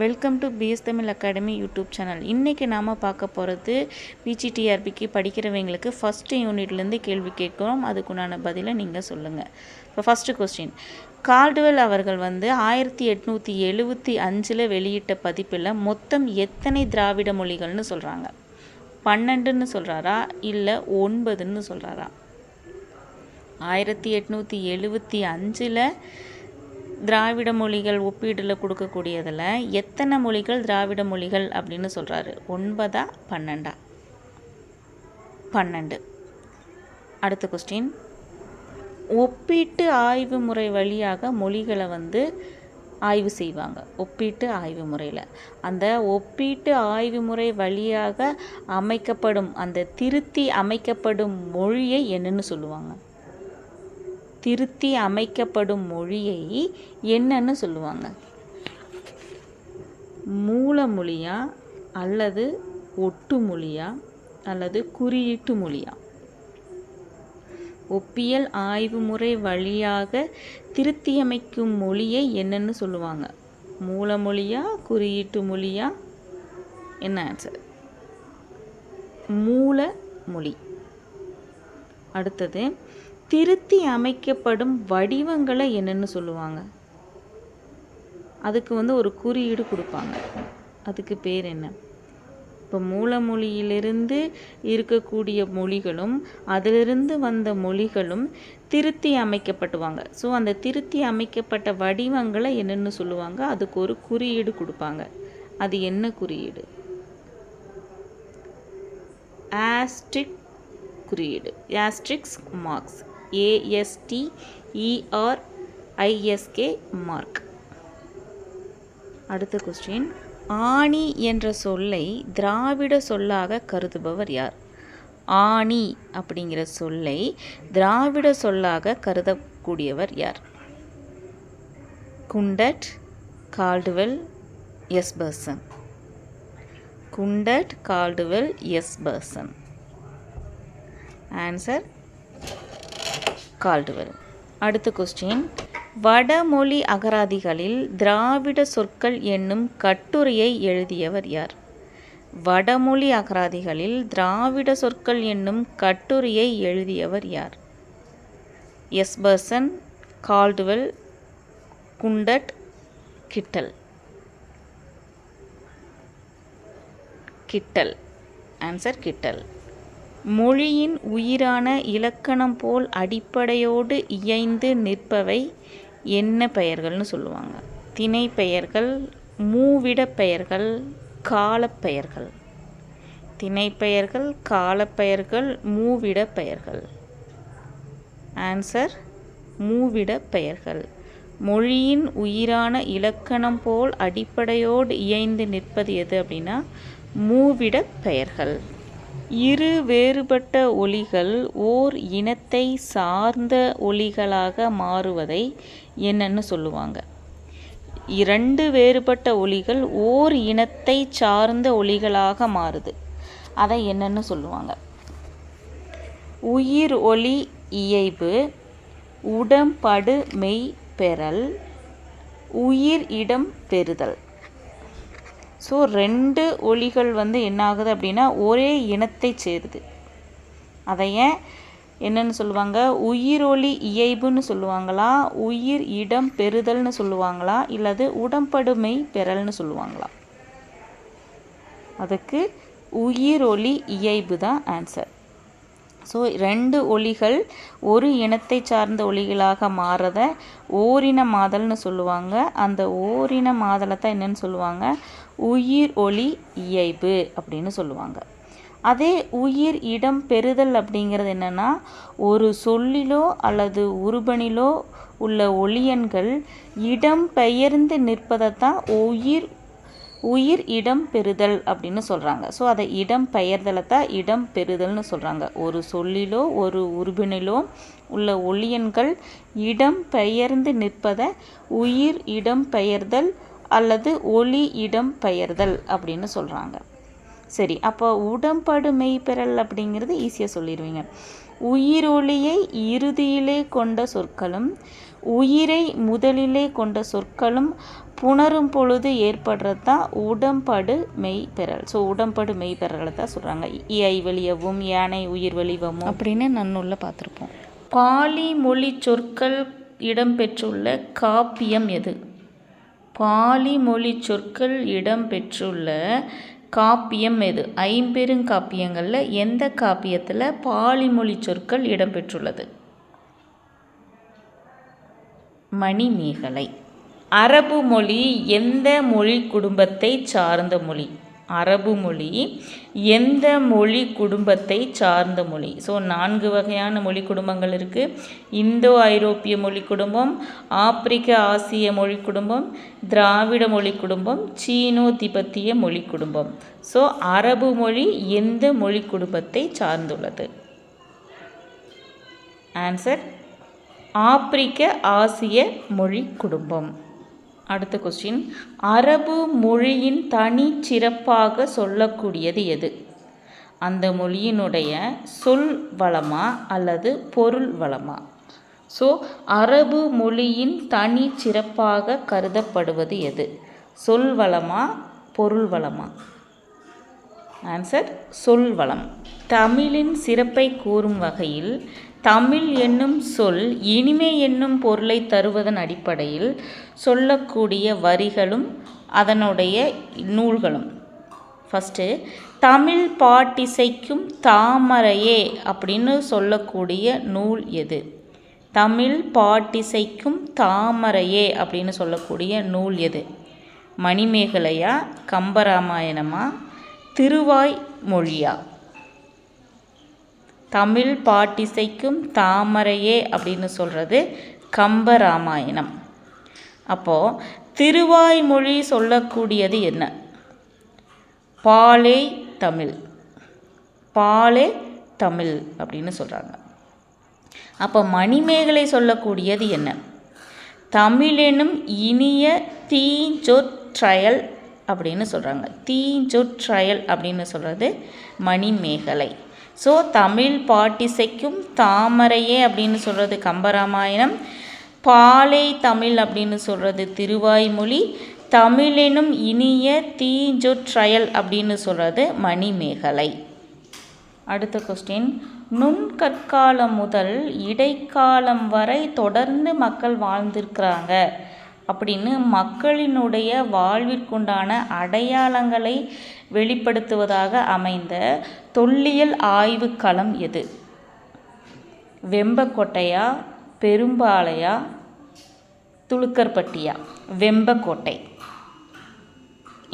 Welcome to PS Tamil academy YouTube channel இன்றைக்கி நாம் பார்க்க போகிறது பிஜிடிஆர்பிக்கு படிக்கிறவங்களுக்கு ஃபஸ்ட்டு யூனிட்லேருந்து கேள்வி கேட்குறோம். அதுக்குண்டான பதிலை நீங்கள் சொல்லுங்கள் இப்போ ஃபஸ்ட்டு கொஸ்டின் கால்டுவெல் அவர்கள் வந்து ஆயிரத்தி எட்நூற்றி எழுபத்தி அஞ்சில் வெளியிட்ட பதிப்பில் மொத்தம் எத்தனை திராவிட மொழிகள்னு சொல்கிறாங்க பன்னெண்டுன்னு சொல்கிறாரா இல்லை ஒன்பதுன்னு சொல்கிறாரா ஆயிரத்தி எட்நூற்றி எழுபத்தி அஞ்சில் திராவிட மொழிகள் ஒப்பீடில் கொடுக்கக்கூடியதில் எத்தனை மொழிகள் திராவிட மொழிகள் அப்படின்னு சொல்கிறாரு? ஒன்பதா பன்னெண்டா? பன்னெண்டு. அடுத்த கொஸ்டின் ஒப்பீட்டு ஆய்வு முறை வழியாக மொழிகளை வந்து ஆய்வு செய்வாங்க. ஒப்பீட்டு ஆய்வு முறையில். அந்த ஒப்பீட்டு ஆய்வு முறை வழியாக அமைக்கப்படும் அந்த திருத்தி அமைக்கப்படும் மொழியை என்னன்னு சொல்லுவாங்க. திருத்தி அமைக்கப்படும் மொழியை என்னன்னு சொல்லுவாங்க. மூல மொழியா அல்லது ஒட்டு மொழியா அல்லது குறியீட்டு மொழியா ஒப்பியல் ஆய்வு முறை வழியாக திருத்தியமைக்கும் மொழியை என்னன்னு சொல்லுவாங்க. மூல மொழியா குறியீட்டு மொழியா என்ன ஆன்சர் மூல மொழி அடுத்தது திருத்தி அமைக்கப்படும் வடிவங்களை என்னென்னு சொல்லுவாங்க. அதுக்கு வந்து ஒரு குறியீடு கொடுப்பாங்க. அதுக்கு பேர் என்ன? இப்போ மூலமொழியிலிருந்து இருக்கக்கூடிய மொழிகளும் அதிலிருந்து வந்த மொழிகளும் திருத்தி அமைக்கப்பட்டுவாங்க. ஸோ அந்த திருத்தி அமைக்கப்பட்ட வடிவங்களை என்னென்னு சொல்லுவாங்க. அதுக்கு ஒரு குறியீடு கொடுப்பாங்க. அது என்ன குறியீடு? ஆஸ்ட்ரிக் குறியீடு. ஆஸ்ட்ரிக்ஸ் மார்க்ஸ் ஏஎஸ்டிஇஆர்ஐஎஸ்கே மார்க் அடுத்த கொஸ்டின் ஆணி என்ற சொல்லை திராவிட சொல்லாக கருதுபவர் யார்? ஆணி அப்படிங்கிற சொல்லை திராவிட சொல்லாக கருதக்கூடியவர் யார்? Gundert Caldwell Jespersen. Gundert Caldwell Jespersen. Answer Caldwell அடுத்த கொஸ்டின் வடமொழி அகராதிகளில் திராவிட சொற்கள் என்னும் கட்டுரையை எழுதியவர் யார்? வடமொழி அகராதிகளில் திராவிட சொற்கள் என்னும் கட்டுரையை எழுதியவர் யார்? Jespersen Caldwell Gundert Kittel. Kittel. Answer Kittel. மொழியின் உயிரான இலக்கணம் போல் அடிப்படையோடு இயைந்து நிற்பவை என்ன பெயர்கள்னு சொல்லுவாங்க. திணை பெயர்கள் மூவிட பெயர்கள் காலப்பெயர்கள் திணைப்பெயர்கள் காலப்பெயர்கள் மூவிட பெயர்கள் ஆன்சர் மூவிட பெயர்கள். மொழியின் உயிரான இலக்கணம் போல் அடிப்படையோடு இயைந்து நிற்பது எது அப்படின்னா மூவிட பெயர்கள். இரு வேறுபட்ட ஒலிகள் ஓர் இனத்தை சார்ந்த ஒலிகளாக மாறுவதை என்னன்னு சொல்லுவாங்க. இரண்டு வேறுபட்ட ஒலிகள் ஓர் இனத்தை சார்ந்த ஒலிகளாக மாறுது. அதை என்னன்னு சொல்லுவாங்க. உயிர் ஒலி இயைபு உடம்படு மெய் பெறல் உயிர் இடம் பெறுதல். ஸோ ரெண்டு ஒலிகள் வந்து என்ன ஆகுது அப்படின்னா ஒரே இனத்தை சேருது. அதை ஏன் என்னன்னு சொல்லுவாங்க? உயிரொலி இயைபுன்னு சொல்லுவாங்களா? உயிர் இடம் பெறுதல்னு சொல்லுவாங்களா? இல்லது உடம்படுமை பெறல்னு சொல்லுவாங்களா? அதுக்கு உயிரொலி இயைபு தான் ஆன்சர் ஸோ ரெண்டு ஒலிகள் ஒரு இனத்தை சார்ந்த ஒலிகளாக மாறத ஓரின மாதல்னு சொல்லுவாங்க. அந்த ஓரின மாதலை தான் என்னன்னு சொல்லுவாங்க? உயிர் ஒளி இயைபு அப்படின்னு சொல்லுவாங்க. அதே உயிர் இடம் பெறுதல் அப்படிங்கிறது என்னென்னா ஒரு சொல்லிலோ அல்லது உருபனிலோ உள்ள ஒளியன்கள் இடம் பெயர்ந்து நிற்பதை தான் உயிர் உயிர் இடம் பெறுதல் அப்படின்னு சொல்கிறாங்க ஸோ அதை இடம் பெயர்தலை தான் இடம் பெறுதல்னு சொல்கிறாங்க ஒரு சொல்லிலோ ஒரு உருபினிலோ உள்ள ஒளியன்கள் இடம் பெயர்ந்து நிற்பதை உயிர் இடம் பெயர்தல் அல்லது ஒளி இடம் பெயர்தல் அப்படின்னு சொல்கிறாங்க சரி அப்போ உடம்படு மெய்ப்பெறல் அப்படிங்கிறது ஈஸியாக சொல்லிடுவீங்க. உயிரொளியை இறுதியிலே கொண்ட சொற்களும் உயிரை முதலிலே கொண்ட சொற்களும் புணரும் பொழுது ஏற்படுறது தான் உடம்படு மெய்பெறல் ஸோ உடம்படு மெய்பெறலை தான் சொல்கிறாங்க இயை வெளியவும் யானை உயிர் வெளிவமும் அப்படின்னு நன்னூலில் பார்த்துருப்போம். பாலி மொழி சொற்கள் இடம்பெற்றுள்ள காப்பியம் எது? பாலி மொழி சொற்கள் இடம்பெற்றுள்ள காப்பியம் எது? ஐம்பெருங்காப்பியங்களில் எந்த காப்பியத்தில் பாலி மொழி சொற்கள் இடம்பெற்றுள்ளது? மணிமேகலை. அரபு மொழி எந்த மொழி குடும்பத்தை சார்ந்த மொழி? அரபு மொழி எந்த மொழி குடும்பத்தை சார்ந்த மொழி. ஸோ நான்கு வகையான மொழி குடும்பங்கள் இருக்குது இந்தோ ஐரோப்பிய மொழி குடும்பம் ஆப்பிரிக்க ஆசிய மொழி குடும்பம் திராவிட மொழி குடும்பம் சீனோ திபெத்திய மொழி குடும்பம். ஸோ அரபு மொழி எந்த மொழி குடும்பத்தை சார்ந்துள்ளது? ஆன்சர் ஆப்பிரிக்க ஆசிய மொழி குடும்பம். அடுத்த கொஸ்டின் அரபு மொழியின் தனி சிறப்பாக சொல்லக்கூடியது எது? அந்த மொழியினுடைய சொல் வளமா அல்லது பொருள் வளமா? ஸோ அரபு மொழியின் தனி சிறப்பாக கருதப்படுவது எது? சொல் வளமா பொருள் வளமா? ஆன்சர் சொல் வளம். தமிழின் சிறப்பை கூறும் வகையில் தமிழ் என்னும் சொல் இனிமை என்னும் பொருளை தருவதன் அடிப்படையில் சொல்லக்கூடிய வரிகளும் அதனுடைய நூல்களும். ஃபஸ்ட்டு தமிழ் பாட்டிசைக்கும் தாமரையே அப்படின்னு சொல்லக்கூடிய நூல் எது? தமிழ் பாட்டிசைக்கும் தாமரையே அப்படின்னு சொல்லக்கூடிய நூல் எது? மணிமேகலையா கம்பராமாயணமா திருவாய் மொழியா? தமிழ் பாட்டிசைக்கும் தாமரையே அப்படின்னு சொல்கிறது கம்பராமாயணம். அப்போது திருவாய்மொழி சொல்லக்கூடியது என்ன? பாலே தமிழ். பாலே தமிழ் அப்படின்னு சொல்கிறாங்க அப்போ மணிமேகலை சொல்லக்கூடியது என்ன? தமிழெனும் இனிய தீஞ்சொற்றயல் அப்படின்னு சொல்கிறாங்க தீஞ்சொற்றயல் அப்படின்னு சொல்கிறது மணிமேகலை. ஸோ தமிழ் பாட்டிசைக்கும் தாமரையே அப்படின்னு சொல்கிறது கம்பராமாயணம். பாலை தமிழ் அப்படின்னு சொல்கிறது திருவாய்மொழி. தமிழெனும் இனிய தீஞ்சொற்றயல் அப்படின்னு சொல்கிறது மணிமேகலை. அடுத்த கொஸ்டின் நுண்கற்காலம் முதல் இடைக்காலம் வரை தொடர்ந்து மக்கள் வாழ்ந்திருக்கிறாங்க. அப்படின்னு மக்களினுடைய வாழ்விற்குண்டான அடையாளங்களை வெளிப்படுத்துவதாக அமைந்த தொல்லியல் ஆய்வுக்களம் எது? வெம்பக்கோட்டையா பெரும்பாலையா துளுக்கர்பட்டியா வெம்பக்கோட்டை.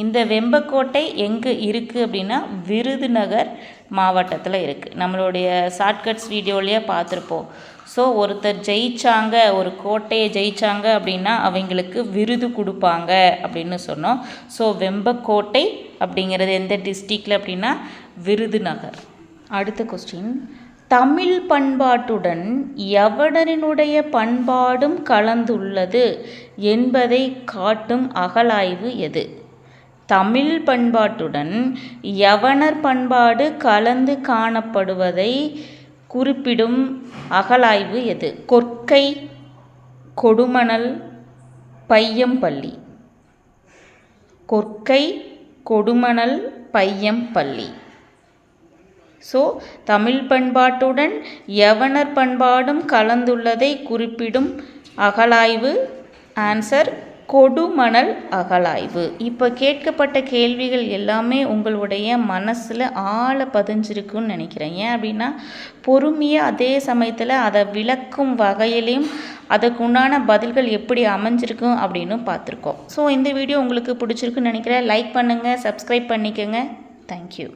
இந்த வெம்பக்கோட்டை எங்கே இருக்குது அப்படின்னா விருதுநகர் மாவட்டத்தில் இருக்குது நம்மளுடைய ஷார்ட்கட்ஸ் வீடியோலையே பார்த்துருப்போம். ஸோ ஒருத்தர் ஜெயிச்சாங்க ஒரு கோட்டையை ஜெயிச்சாங்க அப்படின்னா அவங்களுக்கு விருது கொடுப்பாங்க அப்படின்னு சொன்னோம். ஸோ வெம்பக்கோட்டை அப்படிங்கிறது எந்த டிஸ்ட்ரிக்டில் அப்படின்னா விருதுநகர் அடுத்த கொஸ்டின் தமிழ் பண்பாட்டுடன் யவனரினுடைய பண்பாடும் கலந்துள்ளது என்பதை காட்டும் அகலாய்வு எது? தமிழ் பண்பாட்டுடன் யவனர் பண்பாடு கலந்து காணப்படுவதை குறிப்பிடும் அகலாய்வு எது? கொற்கை கொடுமணல் பையம்பள்ளி. கொற்கை கொடுமணல் பையம்பள்ளி. ஸோ தமிழ் பண்பாட்டுடன் யவனர் பண்பாடும் கலந்துள்ளதை குறிப்பிடும் அகலாய்வு ஆன்சர் கொடுமணல் அகலாய்வு. இப்போ கேட்கப்பட்ட கேள்விகள் எல்லாமே உங்களுடைய மனசில் ஆழ பதிஞ்சிருக்குன்னு நினைக்கிறேன். ஏன் அப்படின்னா பொறுமையாக அதே சமயத்தில் அதை விளக்கும் வகையிலையும் அதுக்கு உண்டான பதில்கள் எப்படி அமைஞ்சிருக்கும் அப்படின்னு பார்த்துருக்கோம். ஸோ இந்த வீடியோ உங்களுக்கு பிடிச்சிருக்குன்னு நினைக்கிறேன். லைக் பண்ணுங்கள் சப்ஸ்கிரைப் பண்ணிக்கோங்க. தேங்க்யூ